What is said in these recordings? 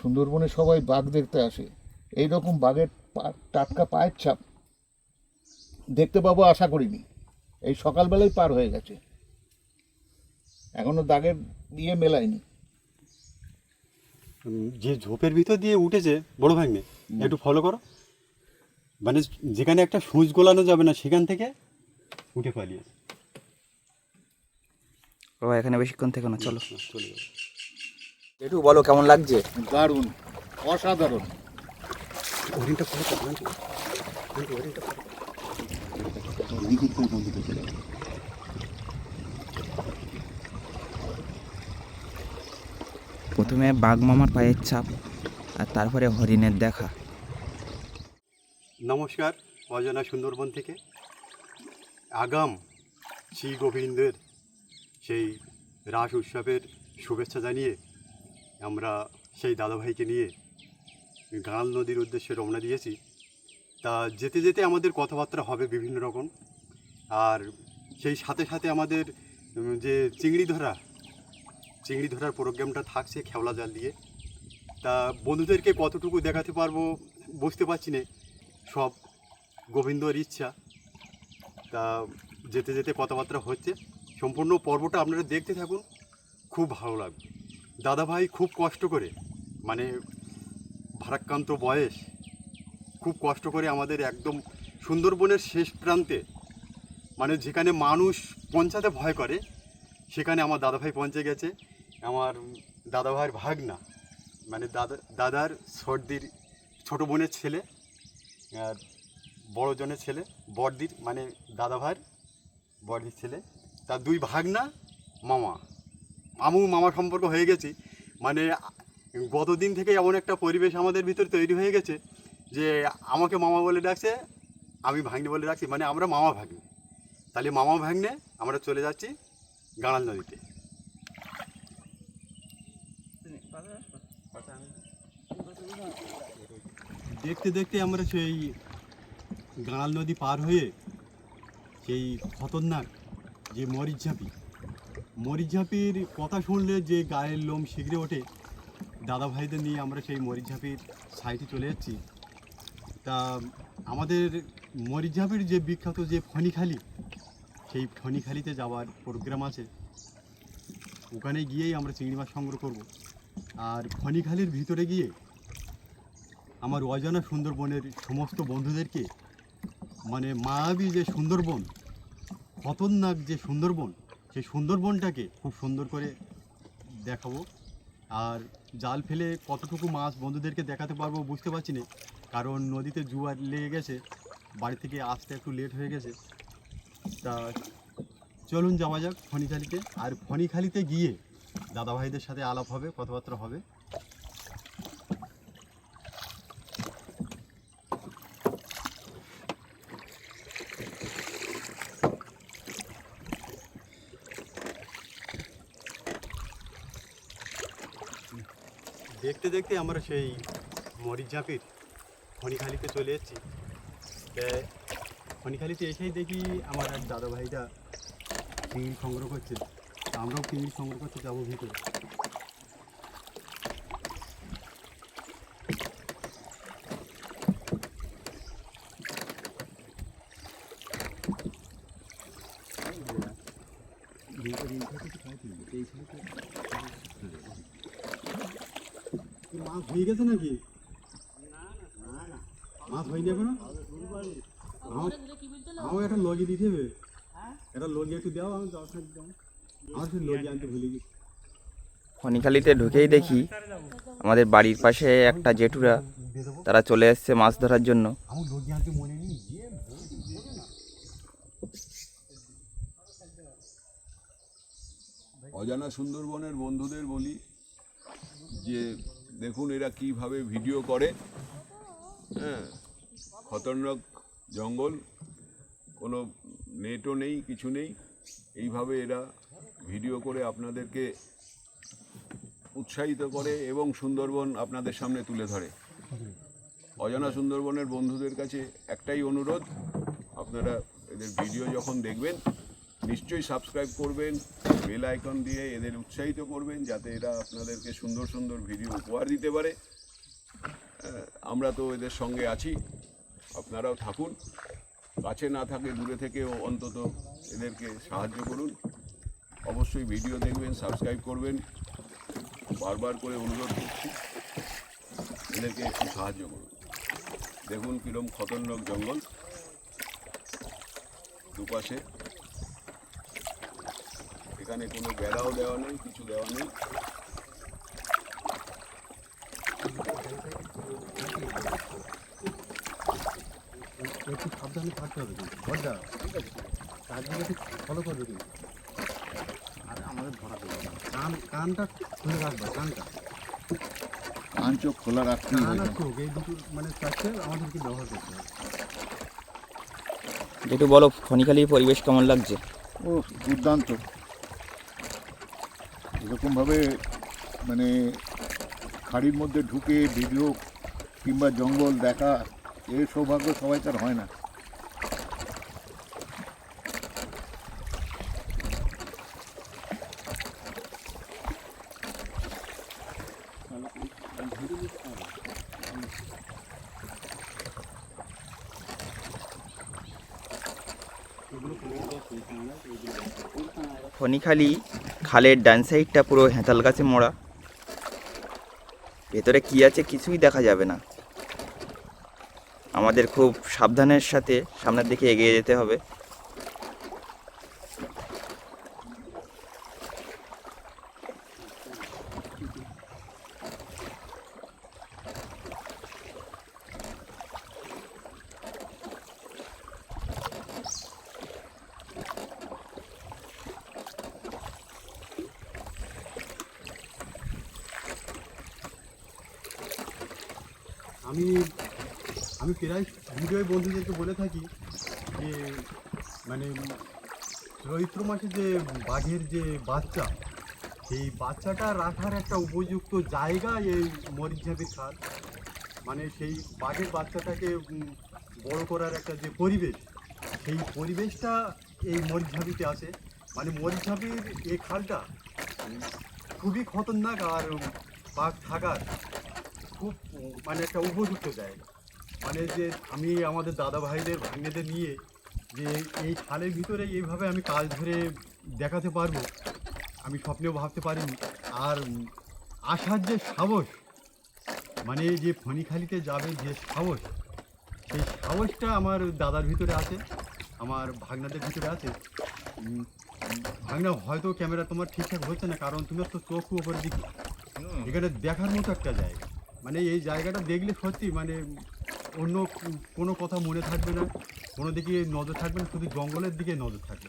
সুন্দরবনে সবাই বাঘ দেখতে আসে। এই রকম বাঘের টাটকা পায়ের ছাপ দেখতে পাবো আশা করিনি। এই সকালবেলায় পার হয়ে গেছে। এখনও দাগের দিয়ে মেলায়নি। যে ঝোপের ভিতর দিয়ে উঠেছে বড় ভাগ্নে একটু ফলো করো। মানে যেখানে একটা সুচ গোলানো যাবে না সেখান থেকে উঠে পালিয়েছে ও এখানে বেশিক্ষণ থেকে না চলো। চলে যাবে একটু বলো কেমন লাগছে? দারুণ অসাধারণ। হরিণটা। প্রথমে বাঘ মামার পায়ের ছাপ আর তারপরে হরিণের দেখা। নমস্কার অজানা সুন্দরবন থেকে। আগাম শ্রী গোবিন্দের সেই রাস উৎসবের শুভেচ্ছা জানিয়ে আমরা সেই দাদাভাইকে নিয়ে গাঁল নদীর উদ্দেশ্যে রওনা দিয়েছি। তা যেতে যেতে আমাদের কথাবার্তা হবে বিভিন্ন রকম। আর সেই সাথে সাথে আমাদের যে চিংড়ি ধরা, চিংড়ি ধরার প্রোগ্রামটা থাকছে খেওলা জাল দিয়ে। তা বন্ধুদেরকে কতটুকু দেখাতে পারব বুঝতে পারছি না। সব গোবিন্দর ইচ্ছা। তা যেতে যেতে কথাবার্তা হচ্ছে। সম্পূর্ণ পর্বটা আপনারা দেখতে থাকুন। খুব ভালো লাগবে। দাদাভাই খুব কষ্ট করে মানে ভারাক্রান্ত বয়স, খুব কষ্ট করে আমাদের একদম সুন্দরবনের শেষ প্রান্তে মানে যেখানে মানুষ পৌঁছাতে ভয় করে, সেখানে আমার দাদাভাই পৌঁছে গেছে। আমার দাদাভাইয়ের ভাগনা মানে দাদা, দাদার সর্দির, ছোটো বোনের ছেলে, আর বড় জনের ছেলে, বড়দির মানে দাদা ভাইয়ের বড়দির ছেলে, তার দুই ভাগনা মামা। আমু মামা সম্পর্ক হয়ে গেছি। মানে গতদিন থেকে এমন একটা পরিবেশ আমাদের ভিতরে তৈরি হয়ে গেছে যে, আমাকে মামা বলে ডাকছে, আমি ভাগ্নে বলে ডাকছি মানে আমরা মামা ভাগ্নে। তাহলে মামা ভাগ্নে, আমরা চলে যাচ্ছি গাঁড়াল নদীতে। দেখতে দেখতে আমরা সেই গাঁড়াল নদী পার হয়ে, সেই খতরনাক যে মরিচঝাঁপি মরিচঝাঁপির কথা শুনলে যে গায়ের লোম শিগড়ে ওঠে দাদা ভাইদের নিয়ে আমরা সেই মরিচঝাঁপির সাইডে চলে যাচ্ছি। তা আমাদের মরিচঝাঁপির যে বিখ্যাত যে ফণিখালি, সেই ফণিখালিতে যাওয়ার প্রোগ্রাম আছে। ওখানে গিয়েই আমরা চিংড়ি মাছ সংগ্রহ করব। আর ফণিখালির ভিতরে গিয়ে আমার অজানা সুন্দরবনের সমস্ত বন্ধুদেরকে মানে মায়াবী যে সুন্দরবন, খতরনাক যে সুন্দরবন সেই সুন্দরবনটাকে খুব সুন্দর করে দেখাবো। আর জাল ফেলে কতটুকু মাছ বন্ধুদেরকে দেখাতে পারব বুঝতে পারছি না। কারণ নদীতে জুয়ার লেগে গেছে, বাড়ি থেকে আসতে একটু লেট হয়ে গেছে। তা চলুন যাওয়া যাক ফণিখালিতে আর ফণিখালিতে গিয়ে দাদাভাইদের সাথে আলাপ হবে, কথাবার্তা হবে দেখতে দেখতে আমরা সেই মরিচঝাপির খনিখালিতে চলে এসেছি খনিখালিতে এসেই দেখি আমার এক দাদা ভাইটা চিংড়ি সংগ্রহ করছে আমরাও চিংড়ি সংগ্রহ করতে যাব ভিতরে মাছ হয়ে গেছে নাকি? মাছ হয়নি এখনও? আমার একটা লগি দিতে হবে একটা লগি একটু দাও আমি আমার শুধু লগি আনতে ভুলে গেছি। ফণিখালিতে ঢুকেই দেখি আমাদের বাড়ির পাশে একটা জেঠুরা তারা চলে এসছে মাছ ধরার জন্য। আমার লগি আনতে মনে নেই। যে অজানা সুন্দরবনের বন্ধুদের বলি যে দেখুন এরা কীভাবে ভিডিও করে। হ্যাঁ খতরনাক জঙ্গল, কোনো নেটও নেই, কিছু নেই। এইভাবে এরা ভিডিও করে আপনাদেরকে উৎসাহিত করে এবং সুন্দরবন আপনাদের সামনে তুলে ধরে। অজানা সুন্দরবনের বন্ধুদের কাছে একটাই অনুরোধ, আপনারা এদের ভিডিও যখন দেখবেন নিশ্চয়ই সাবস্ক্রাইব করবেন বেল আইকন দিয়ে এদের উৎসাহিত করবেন, যাতে এরা আপনাদেরকে সুন্দর সুন্দর ভিডিও উপহার দিতে পারে। আমরা তো এদের সঙ্গে আছি, আপনারাও থাকুন। কাছে না থাকে দূরে থেকেও অন্তত এদেরকে সাহায্য করুন। অবশ্যই ভিডিও দেখবেন সাবস্ক্রাইব করবেন। বারবার করে অনুরোধ করছি, এদেরকে একটু সাহায্য করুন। দেখুন কীরকম খতরনাক জঙ্গল। দুপাশে এখানে কোনো বেড়াও দেওয়া নেই কিছু দেওয়া নেই। একটু সাবধানে থাকতে হবে কিন্তু বড়দা ঠিক আছে চারদিকে ফলো করবে কিন্তু আর আমাদের ধরা দেবে না। কান কানটা খুলে রাখবে কানটা। কান চোখ খোলা রাখতে কান আর চোখ এই দুটো মানে চারটে আমাদেরকে ব্যবহার করতে হবে। যেটু বলো খনিখালির পরিবেশ কেমন লাগছে? ও দুর্দান্ত। এরকমভাবে মানে খাড়ির মধ্যে ঢুকে ভিডিও কিংবা জঙ্গল দেখা, এর সৌভাগ্য সবাই তার হয় না। খনিখালি খালের ডান সাইডটা পুরো হেঁতাল গাছে মোড়া। ভেতরে কি আছে কিছুই দেখা যাবে না। আমাদের খুব সাবধানের সাথে সামনের দিকে এগিয়ে যেতে হবে আমি আমি প্রায় ভিডিও বন্ধুদেরকে বলে থাকি যে মানে চৈত্র মাসে যে বাঘের যে বাচ্চা, সেই বাচ্চাটা রাখার একটা উপযুক্ত জায়গা এই মরিচঝাপির খাল। মানে সেই বাঘের বাচ্চাটাকে বড় করার একটা যে পরিবেশ, সেই পরিবেশটা এই মরিচঝাপিতে আছে মানে মরিচঝাপির এই খালটা খুবই খতরনাক আর বাঘ থাকার খুব মানে একটা উপযুক্ত জায়গা। মানে যে আমি আমাদের দাদা ভাইদের ভাগ্নেদের নিয়ে যে এই খালের ভিতরে এইভাবে আমি কাজ ধরে দেখাতে পারব। আমি স্বপ্নেও ভাবতে পারিনি। আর আসার যে সাহস মানে যে ফণিখালিতে যাবে যে সাহস সেই সাহসটা আমার দাদার ভিতরে আছে আমার ভাগনাদের ভিতরে আছে। ভাগনা হয়তো ক্যামেরা তোমার ঠিকঠাক হচ্ছে না কারণ তুমি তো চোখ উপরে দিকে। এখানে দেখার মতো একটা জায়গা। মানে এই জায়গাটা দেখলে সত্যি মানে অন্য কোনো কথা মনে থাকবে না কোনো দিকে নজর থাকবে না শুধু জঙ্গলের দিকে নজর থাকবে।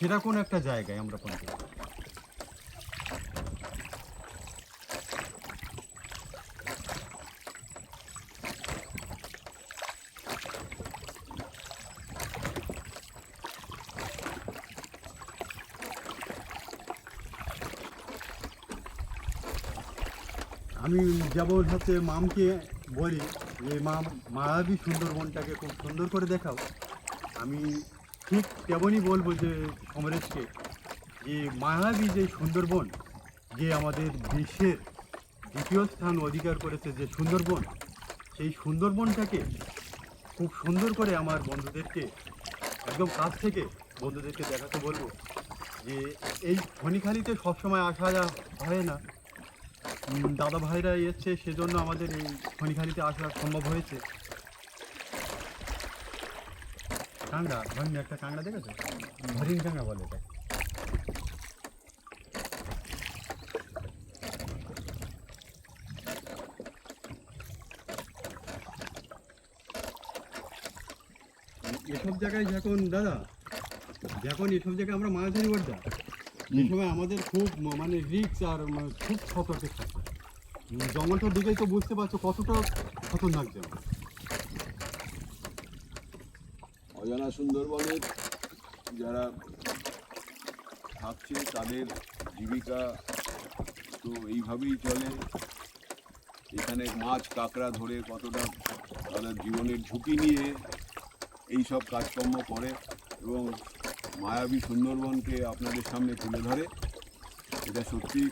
সেরকম একটা জায়গায় আমরা পৌঁছে আমি যেমন হচ্ছে মামকে বলি, যে মাম, মায়াবী সুন্দরবনটাকে খুব সুন্দর করে দেখাও। আমি ঠিক তেমনই বলব যে সমরেশকে যে মায়াবী যে সুন্দরবন, যে আমাদের বিশ্বের দ্বিতীয় স্থান অধিকার করেছে যে সুন্দরবন, সেই সুন্দরবনটাকে খুব সুন্দর করে আমার বন্ধুদেরকে, একদম কাছ থেকে বন্ধুদেরকে দেখাতে বলব যে এই খনিখালিতে সবসময় আসা হয় না। দাদা ভাইরা এসছে, সেজন্য আমাদের এই খনিখালিতে আসা সম্ভব হয়েছে। কাঁকড়া হরিণ একটা কাঁকড়া দেখেছ? হরিণ কাঁকড়া বলে এটা এসব জায়গায় যখন দাদা যখন এসব জায়গায় আমরা মাছ ধরি বলটা এই সময় আমাদের খুব মানে রিক্স আর ম- খুব সতর্ক থাকতে। জঙ্গলটার দিকেই তো বুঝতে পারছ কতটা খতরনাক জঙ্গল অজানা সুন্দরবনের যারা থাকছে তাদের জীবিকা তো এইভাবেই চলে। এখানে মাছ কাঁকড়া ধরে কতটা তাদের জীবনের ঝুঁকি নিয়ে এই সব কাজকর্ম করে এবং মায়াবী সুন্দরবনকে আপনাদের সামনে তুলে ধরে। এটা সত্যি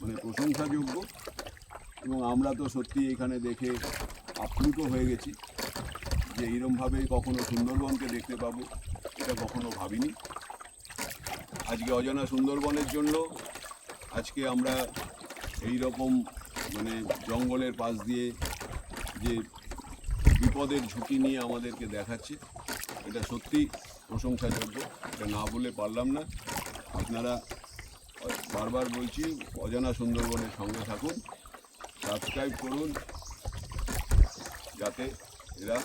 মানে প্রশংসাযোগ্য এবং আমরা তো সত্যি এখানে দেখে আপ্লুত হয়ে গেছি। যে এইরমভাবে কখনো সুন্দরবনকে দেখতে পাবো, এটা কখনো ভাবিনি। আজকে অজানা সুন্দরবনের জন্য আজকে আমরা এই রকম মানে জঙ্গলের পাশ দিয়ে যে বিপদের ঝুঁকি নিয়ে আমাদেরকে দেখাচ্ছে, এটা সত্যি প্রশংসাযোগ্য। এটা না বলে পারলাম না। আপনারা বারবার বলছি, অজানা সুন্দরবনের সঙ্গে থাকুন, সাবস্ক্রাইব করুন, যাতে এরা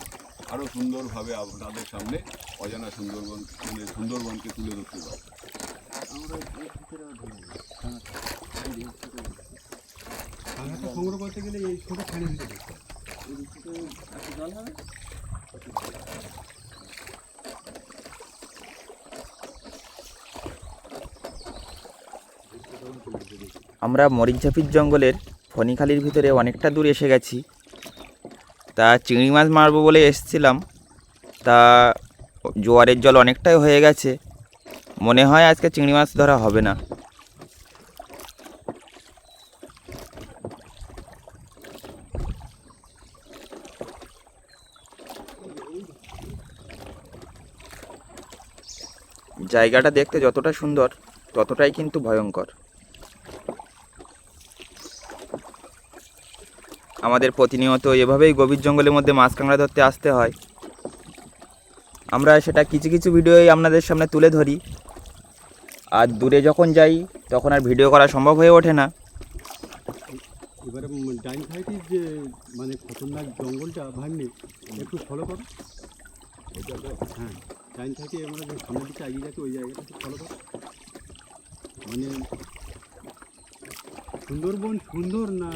আরও সুন্দরভাবে আপনাদের সামনে অজানা সুন্দরবন মানে সুন্দরবনকে তুলে ধরতে পারে সংগ্রহ করতে গেলে এই ছোটো খানি দিতে হবে? আমরা মরিচঝাপির জঙ্গলের ফণিখালির ভিতরে অনেকটা দূর এসে গেছি। তা চিংড়ি মাছ মারবো বলে এসেছিলাম। তা জোয়ারের জল অনেকটাই হয়ে গেছে। মনে হয় আজকে চিংড়ি মাছ ধরা হবে না। জায়গাটা দেখতে যতটা সুন্দর, ততটাই কিন্তু ভয়ঙ্কর। আমাদের প্রতিনিয়ত এভাবেই গভীর জঙ্গলের মধ্যে মাছ কাঁকড়া ধরতে আসতে হয়। আমরা সেটা কিছু কিছু ভিডিওই আপনাদের সামনে তুলে ধরি। আর দূরে যখন যাই, তখন আর ভিডিও করা সম্ভব হয়ে ওঠে না। এবারে যে মানে খতরনাক জঙ্গলটা ভাঙনি একটু ফলো করো। হ্যাঁ আমরা দিকে এগিয়ে ওই জায়গাটা ফলো করো। মানে সুন্দরবন সুন্দর না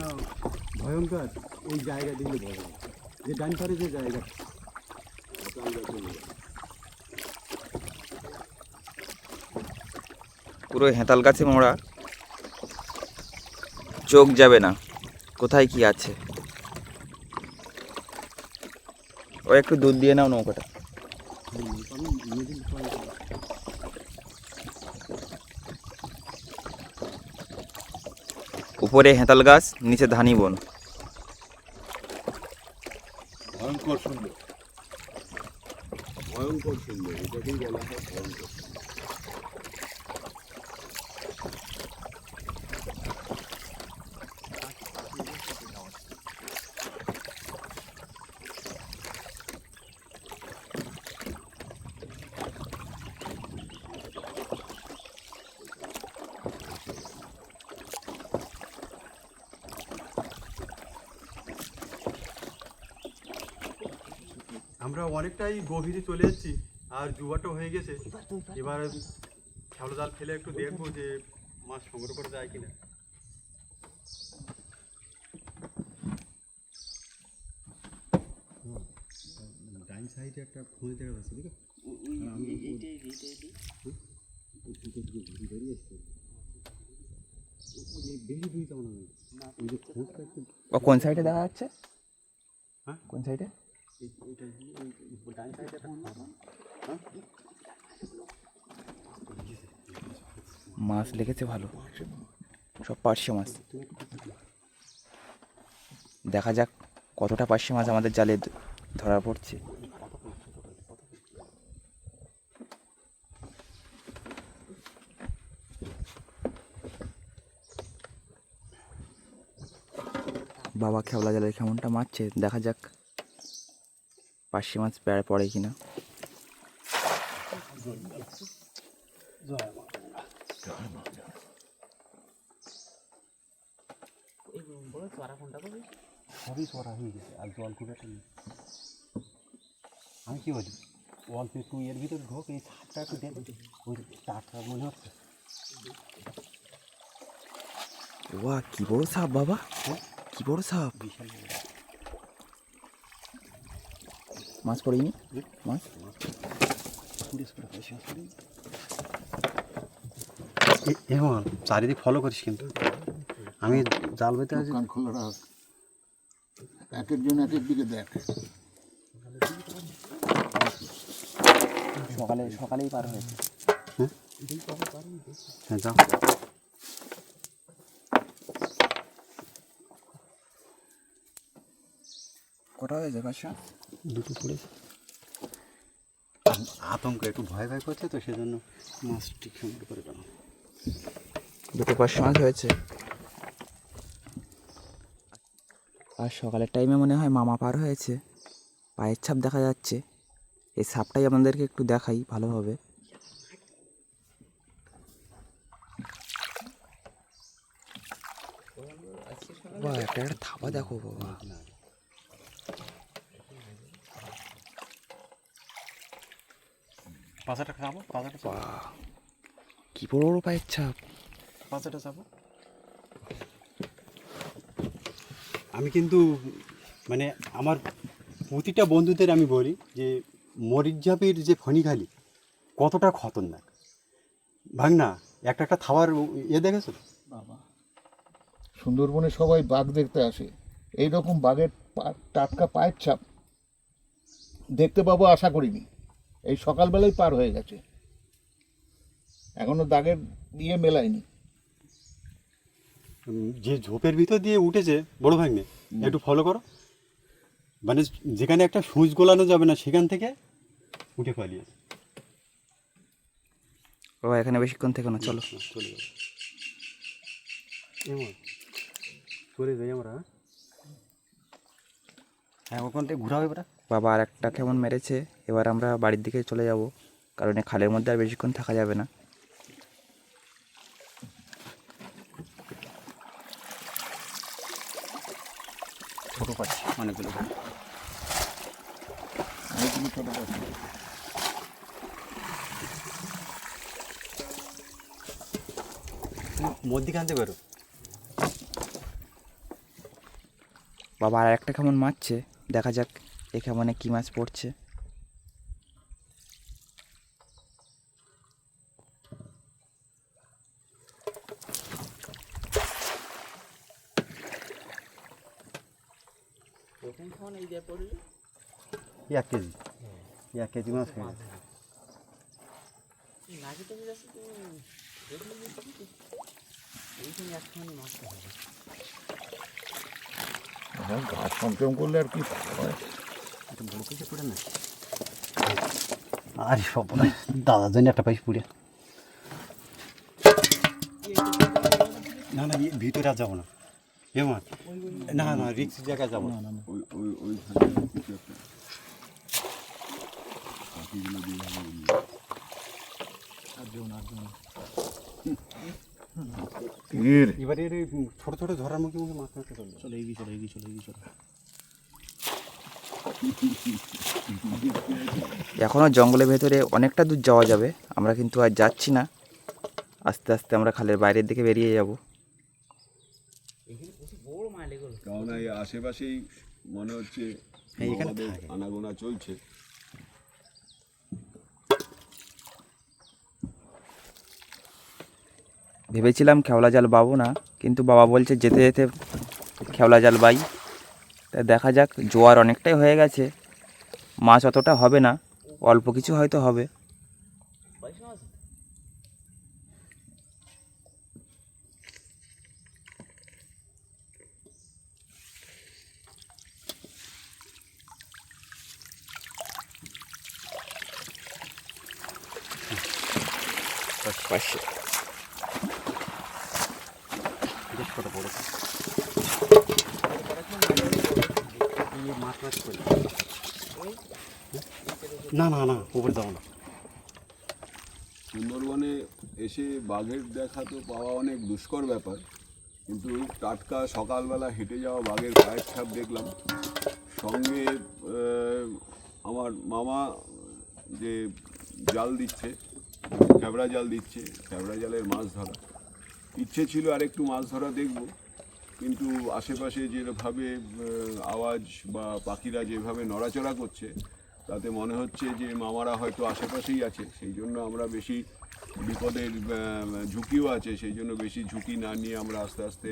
ভয়ঙ্কর ওই জায়গা দিলে যায়। যে ডাইন সাইডে যে জায়গা পুরো হেঁতাল গাছে মোড়া। চোখ যাবে না। কোথায় কি আছে? ও একটু দুধ দিয়ে নাও নৌকাটা হুম, আমি মিডিল পয়েন্ট উপরে হেঁতাল গাছ নিচে ধানি বন। ভয়ঙ্কর সুন্দর। ভয়ঙ্কর সুন্দর এটাকেই বলা হয় ভয়ঙ্কর আমরা অনেকটাই গভীরে চলে এসেছি আর জুয়াটা হয়ে গেছে। এবার শ্যালো জাল ফেলে একটু দেখব যে মাছ সংগ্রহ করা যায় কিনা। ডাইন সাইডে একটা খোঁজ দেখা যাচ্ছে দেখো বেশি দুই তেমন ওই যে খোঁজটা একটু ও কোন সাইডে দেখা যাচ্ছে? হ্যাঁ? কোন সাইডে? মাছ লেগেছে ভালো। সব পার্শে মাছ। দেখা যাক কতটা পার্শে মাছ আমাদের জালে ধরা পড়ছে। বাবা খেবলা জালের কেমনটা মারছে, দেখা যাক। পার্শে মাছ পেড়ে পড়ে কিনা। সবই সরা হয়ে গেছে আর জল খুব একটা আমি কি বলি অল্প একটু এর ভিতরে ঢোক এই ছাদটা একটু দেখো ওই টাটকা মনে হচ্ছে। ওয়া কি বড় সাপ বাবা। কি বড় সাপ। মাছ পড়েনি মাছ? এমন চারিদিক ফলো করিস কিন্তু। আমি জাল বেতে আছি। কান খোলা রাখ এক একজন এক এক দিকে দেখ। সকালে সকালেই পার হয়েছে। হ্যাঁ? যাও। কটা হয়েছে? বাসা দুটো পড়েছে আতঙ্ক একটু ভয় ভয় করছে তো সেজন্য মাছটি খেমড় করে দাও। দুটো পাঁচশো মাছ হয়েছে। আর সকালের টাইমে মনে হয় মামা পার হয়েছে। পায়ের ছাপ দেখা যাচ্ছে। এই সাপটাই আমাদেরকে একটু দেখাই ভালোভাবে। বাহ একটা একটা থাবা দেখো বাবা। পাঁচাটা খাব পাঁচাটা বাহ কি বড় বড় পায়ের ছাপ। পাঁচাটা চাপো আমি কিন্তু মানে আমার প্রতিটা বন্ধুদের আমি বলি যে মরিচঝাপির যে ফণিখালি কতটা খতরনাক। ভাগ না একটা একটা থাওয়ার ইয়ে দেখেছ? বাবা সুন্দরবনে সবাই বাঘ দেখতে আসে। এই রকম বাঘের পা- টাটকা পায়ের ছাপ দেখতে পাবো আশা করিনি। এই সকালবেলায় পার হয়ে গেছে। এখনও দাগের দিয়ে মেলায়নি। যে ঝোপের ভিতর দিয়ে উঠেছে বড় ভাগ্নে একটু ফলো করো। মানে যেখানে একটা সুচ গোলানো যাবে না সেখান থেকে উঠে পালিয়েছে বাবা এখানে বেশিক্ষণ থেকে না চলো। চলে যাবে চলে যাই আমরা হ্যাঁ? হ্যাঁ ওখান থেকে ঘোরা হবে বাবা আর একটা কেমন মেরেছে এবার আমরা বাড়ির দিকে চলে যাব কারণ এই খালের মধ্যে আর বেশিক্ষণ থাকা যাবে না। ছোটো পাচ্ছি অনেকগুলো। অনেকগুলো ছোট পাখি। মধ্যিখান থেকে বেরো বাবা আর একটা কেমন মারছে দেখা যাক। এ কেমনে কী মাছ পড়ছে। এক কেজি। এক কেজি মাছ হয়ে গেছে সংযম করলে আর কি হয়? একটা বড় পয়সা পুরে না। আরে সব দাদার জন্য একটা পয়সা পুড়ে। না না ভিতরে আর যাব না। এমন না না রিক্স জায়গায় যাব না। ওই ওই তীর এবারে ছোট ছোট ঝরার মুখে মুখে মাছ মারতে চলবে। চলে এগিয়ে চলে এগিয়ে চলে এগিয়ে চলে। এখনও জঙ্গলের ভেতরে অনেকটা দূর যাওয়া যাবে। আমরা কিন্তু আর যাচ্ছি না। আস্তে আস্তে আমরা খালের বাইরের দিকে বেরিয়ে যাব। কারণ এই আশেপাশেই মনে হচ্ছে এখানে আমাদের থাকে। আনাগোনা চলছে। ভেবেছিলাম খেওলা জাল বাবো না কিন্তু বাবা বলছে যেতে যেতে খেওলা জাল বাই তা দেখা যাক, জোয়ার অনেকটাই হয়ে গেছে। মাছ অতটা হবে না, অল্প কিছু হয়তো হবে। ছোট বড় এই মাছ মাছ করে না না না, উপরে যাব না। সুন্দরবনে এসে বাঘের দেখা তো পাওয়া অনেক দুষ্কর ব্যাপার, কিন্তু টাটকা সকালবেলা হেঁটে যাওয়া বাঘের পায়ের ছাপ দেখলাম। সঙ্গে আমার মামা যে জাল দিচ্ছে, ক্যাবড়া জাল দিচ্ছে, ক্যাবড়া জালের মাছ ধরা। ইচ্ছে ছিল আর একটু মাছ ধরা দেখব। কিন্তু আশেপাশে যেভাবে আওয়াজ বা পাখিরা যেভাবে নড়াচড়া করছে, তাতে মনে হচ্ছে যে মামারা হয়তো আশেপাশেই আছে। সেই জন্য আমরা বেশি বিপদের ঝুঁকিও আছে। সেই জন্য বেশি ঝুঁকি না নিয়ে আমরা আস্তে আস্তে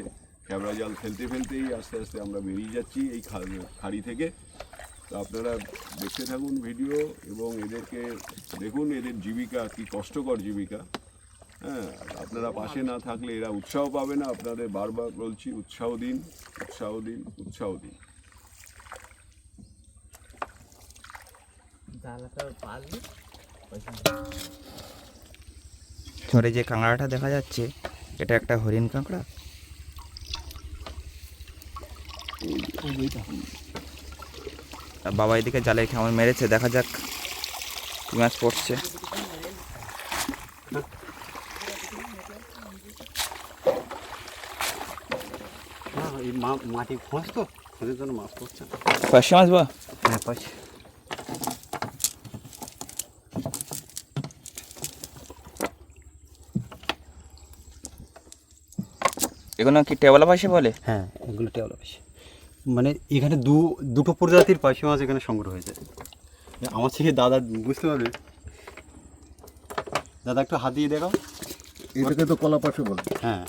ক্যাবড়া জাল ফেলতে ফেলতেই আস্তে আস্তে আমরা বেরিয়ে যাচ্ছি এই খাড়ি থেকে। তো আপনারা দেখতে থাকুন ভিডিও এবং এদেরকে দেখুন, এদের জীবিকা কি কষ্টকর জীবিকা। হ্যাঁ আপনারা পাশে না থাকলে এরা উৎসাহ পাবে না। আপনাদের বারবার বলছি উৎসাহ দিন উৎসাহ দিন উৎসাহ দিন। ঝড়ে যে কাঁকড়াটা দেখা যাচ্ছে এটা একটা হরিণ কাঁকড়া? বাবা এদিকে জালে কেমন মেরেছে দেখা যাক কি মাছ পড়ছে হ্যাঁ এই মা- মাটি খোঁজ তো খোঁজের জন্য মাছ পড়ছে পাশে মাছ বা হ্যাঁ পাচ্ছি এগুলো কি টেবলা পাশে বলে? হ্যাঁ এগুলো টেওলা পাশি। মানে এখানে দু দুটো প্রজাতির পাশি মাছ এখানে সংগ্রহ হয়েছে আমার থেকে দাদা বুঝতে পারবে? দাদা একটু হাত দিয়ে দেখাও। এটাকে তো কলা পাশে বলে। হ্যাঁ।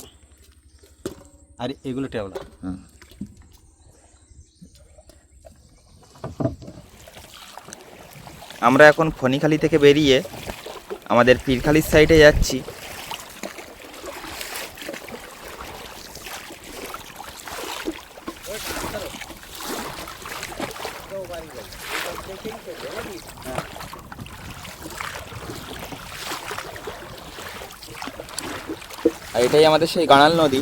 আর এগুলো টেওলা হ্যাঁ আমরা এখন ফণিখালি থেকে বেরিয়ে আমাদের পীরখালির সাইডে যাচ্ছি। আর এটাই আমাদের সেই গানাল নদী।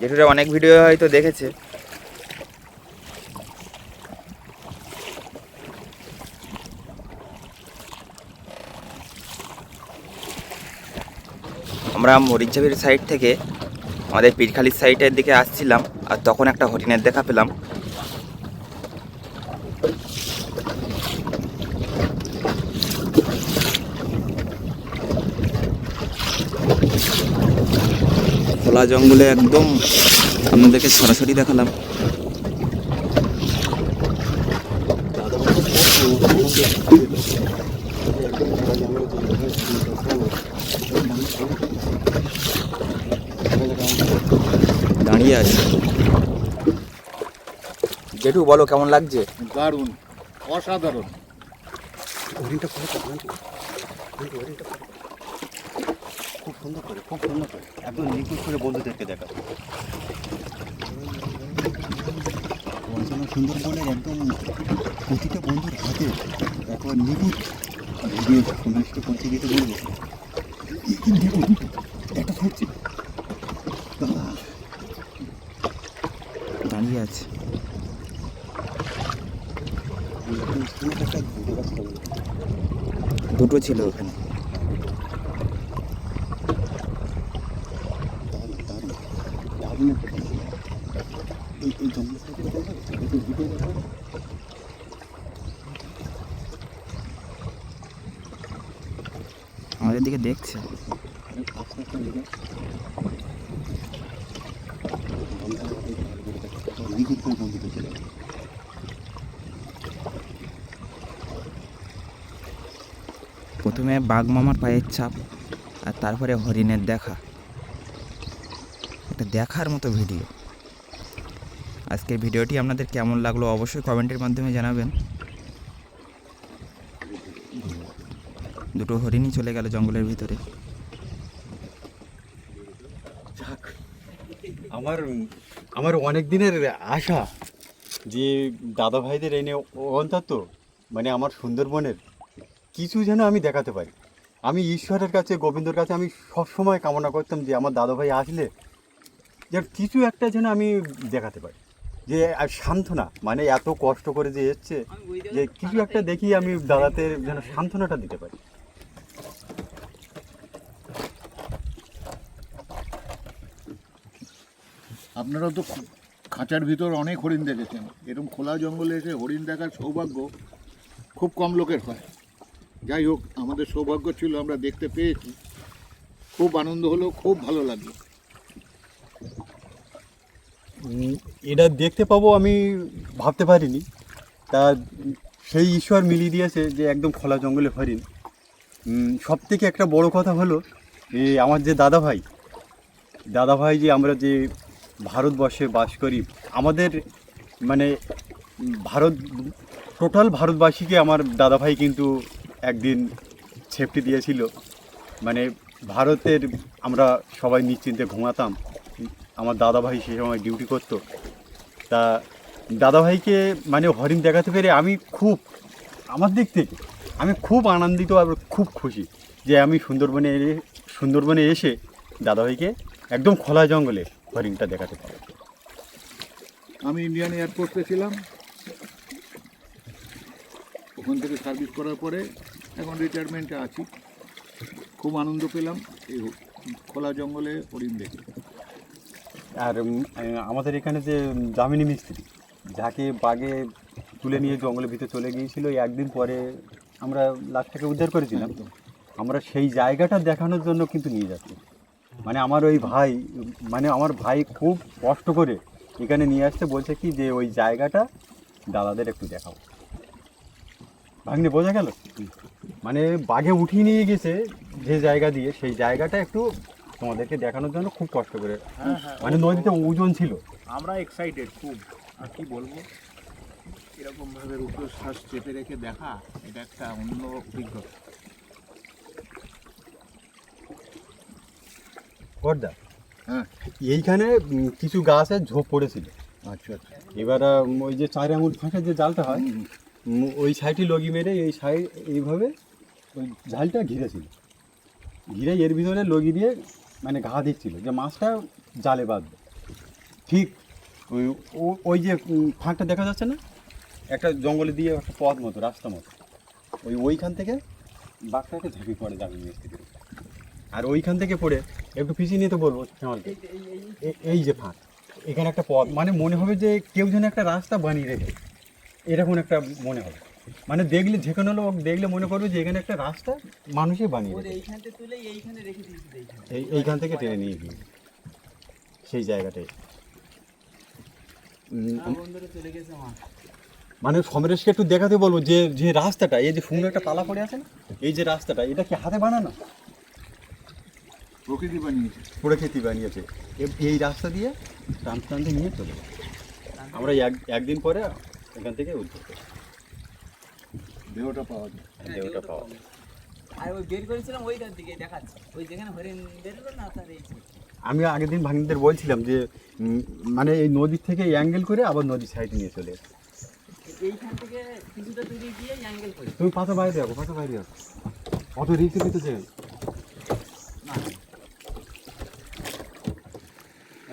যেটা অনেক ভিডিও হয়তো দেখেছে। আমরা মরিচাবির সাইড থেকে আমাদের পীরখালির সাইডের দিকে আসছিলাম, আর তখন একটা হরিণের দেখা পেলাম। জঙ্গলে একদম আপনাদেরকে সরাসরি দেখালাম। দাঁড়িয়ে আছে। জেঠু বলো কেমন লাগছে? দারুণ অসাধারণ। হরিণটা করে তো, হরিণটা। হরিণটা, হরিণটা করে। খুব সুন্দর করে, খুব সুন্দর করে, একদম নিখুঁত করে বন্ধুদেরকে দেখা অঞ্চনা সুন্দরবনের একদম প্রতিটা বন্ধুর হাতে একবার নিখুঁত ভিডিও সন্ন্যাসকে পৌঁছে দিতে বলব। এই একটা হচ্ছে দাঁড়িয়ে আছে। দুটো ছিল ওখানে দারুণ একটা জিনিস। এই এই জঙ্গল থেকে দেখা যাবে? একটু ভিডিও দেখা যাবে? আমাদের দিকে দেখছে আরে আস্তে আস্তে লেগে। করে চলে গেল। প্রথমে বাঘ মামার পায়ের ছাপ আর তারপরে হরিণের দেখা। একটা দেখার মতো ভিডিও। আজকের ভিডিওটি আপনাদের কেমন লাগল অবশ্যই কমেন্টের মাধ্যমে জানাবেন। দুটো হরিণই চলে গেল জঙ্গলের ভিতরে। যাক আমার আমার অনেক দিনের আশা। যে দাদা ভাইদের এনে অন্তত মানে আমার সুন্দরবনের কিছু যেন আমি দেখাতে পারি। আমি ঈশ্বরের কাছে, গোবিন্দর কাছে আমি সবসময় কামনা করতাম যে আমার দাদা ভাই আসলে যে কিছু একটা যেন আমি দেখাতে পারি। যে সান্ত্বনা মানে এত কষ্ট করে যে এসছে, যে কিছু একটা দেখি আমি দাদাদের যেন সান্ত্বনাটা দিতে পারি। আপনারা তো খাঁচার ভিতর অনেক হরিণ দেখেছেন। এরকম খোলা জঙ্গলে এসে হরিণ দেখার সৌভাগ্য খুব কম লোকের হয়। যাই হোক, আমাদের সৌভাগ্য ছিল, আমরা দেখতে পেয়েছি। খুব আনন্দ হলো, খুব ভালো লাগল। এটা দেখতে পাবো আমি, ভাবতে পারিনি। তা সেই ঈশ্বর মিলিয়ে দিয়েছে যে একদম খোলা জঙ্গলে হরিণ। সব থেকে একটা বড় কথা হলো আমার যে দাদা ভাই দাদা ভাই যে আমরা যে ভারতবর্ষে বাস করি, আমাদের মানে ভারত, টোটাল ভারতবাসীকে আমার দাদাভাই কিন্তু একদিন সেফটি দিয়েছিল। মানে ভারতের আমরা সবাই নিশ্চিন্তে ঘুমাতাম, আমার দাদাভাই সে সময় ডিউটি করতো। তা দাদাভাইকে মানে হরিণ দেখাতে পেরে আমি খুব, আমার দিক থেকে আমি খুব আনন্দিত আর খুব খুশি যে আমি সুন্দরবনে সুন্দরবনে এসে দাদাভাইকে একদম খোলা জঙ্গলে হরিণটা দেখাতে পারি। আমি ইন্ডিয়ান এয়ারপোর্টে ছিলাম। ওখান থেকে সার্ভিস করার পরে এখন রিটায়ারমেন্টে আছি। খুব আনন্দ পেলাম এই খোলা জঙ্গলে হরিণ দেখে। আর আমাদের এখানে যে জামিনী মিস্ত্রি যাকে বাগে তুলে নিয়ে জঙ্গলের ভিতরে চলে গিয়েছিল একদিন পরে আমরা লাশটাকে উদ্ধার করেছিলাম। আমরা সেই জায়গাটা দেখানোর জন্য কিন্তু নিয়ে যাচ্ছি। মানে আমার ওই ভাই মানে আমার ভাই খুব কষ্ট করে এখানে নিয়ে আসতে বলছে কি যে ওই জায়গাটা দাদাদের একটু দেখাও। ভাগ্নে বোঝা গেল? মানে বাঘে উঠিয়ে নিয়ে গেছে যে জায়গা দিয়ে সেই জায়গাটা একটু তোমাদেরকে দেখানোর জন্য খুব কষ্ট করে। মানে নদীতে ওজন ছিল। আমরা এক্সাইটেড খুব। আর কি বলব? এরকমভাবে রূপশ্বাস চেপে রেখে দেখা এটা একটা অন্য অভিজ্ঞতা। গর্দা হ্যাঁ। এইখানে কিছু গাছের ঝোপ পড়েছিল। আচ্ছা আচ্ছা। এবার ওই যে চার আঙুল ফাঁকা যে জালটা হয় ওই সাইডে লগি মেরে এই সাইড এইভাবে ওই জালটা ঘিরেছিল। ঘিরে এর ভিতরে লগি দিয়ে মানে ঘা দিচ্ছিল যে মাছটা জালে বাঁধবে। ঠিক ওই ও- ওই যে ফাঁকটা দেখা যাচ্ছে না? একটা জঙ্গলে দিয়ে একটা পথ মতো রাস্তা মতো। ওই ওইখান থেকে বাঘটাকে ঝাঁপি পড়ে যাবে মিস্ত্রি আর ওইখান থেকে পড়ে একটু পিছিয়ে নিতে বলব শ্যামলকে। এই যে ফাঁক। এখানে একটা পথ। মানে মনে হবে যে কেউ যেন একটা রাস্তা বানিয়ে রেখে এরকম একটা মনে হবে। মানে দেখলে যে কোনো লোক দেখলে মনে করবে যে এখানে একটা রাস্তা মানুষই বানিয়ে এই এইখান থেকে টেনে নিয়ে গিয়ে। সেই জায়গাটায় মানে সমরেশকে একটু দেখাতে বলব যে যে রাস্তাটা এই যে সুন্দর একটা তালা পড়ে আছে না? এই যে রাস্তাটা এটা কি হাতে বানানো? প্রকৃতি বানিয়েছে। পুরো খেতি বানিয়েছে এই রাস্তা দিয়ে টানতে টানতে নিয়ে চলে যাবে আমরা এক একদিন পরে এখান থেকে উদ্যোগ করি দেহটা পাওয়া যায়। দেহটা পাওয়া যায়। আর ওই বের করেছিলাম ওইটার দিকে দেখাচ্ছে। ওই যেখানে হরিণ বেরোলো না তার এই আমি আগের দিন ভাগ্নিদের বলছিলাম যে মানে এই নদীর থেকে অ্যাঙ্গেল করে আবার নদীর সাইডে নিয়ে চলে এসে। এইখান থেকে কিছুটা দূরে গিয়ে অ্যাঙ্গেল করে। তুমি পাতা বাইরে রাখো পাতা বাইরে রাখো অত রিক্সে নিতে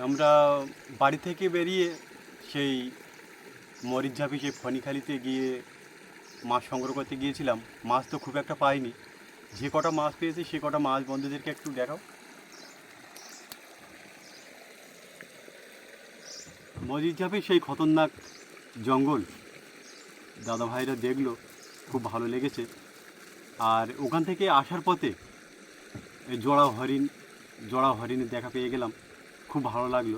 আমরা বাড়ি থেকে বেরিয়ে সেই মরিচঝাপি সেই ফণিখালিতে গিয়ে মাছ সংগ্রহ করতে গিয়েছিলাম। মাছ তো খুব একটা পাইনি। যে কটা মাছ পেয়েছি, সে কটা মাছ বন্ধুদেরকে একটু দেখাও। মরিচঝাপি সেই খতরনাক জঙ্গল। দাদা ভাইরা দেখল, খুব ভালো লেগেছে। আর ওখান থেকে আসার পথে এই জোড়া হরিণ, জোড়া হরিণের দেখা পেয়ে গেলাম। খুব ভালো লাগল।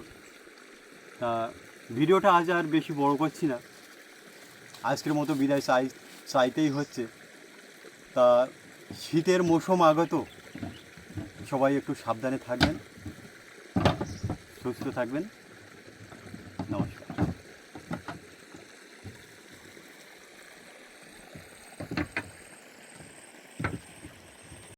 তা ভিডিওটা আজ আর বেশি বড় করছি না। আজকের মতো বিদায় চাই, চাইতেই হচ্ছে। তা শীতের মৌসুম আগত, সবাই একটু সাবধানে থাকবেন, সুস্থ থাকবেন।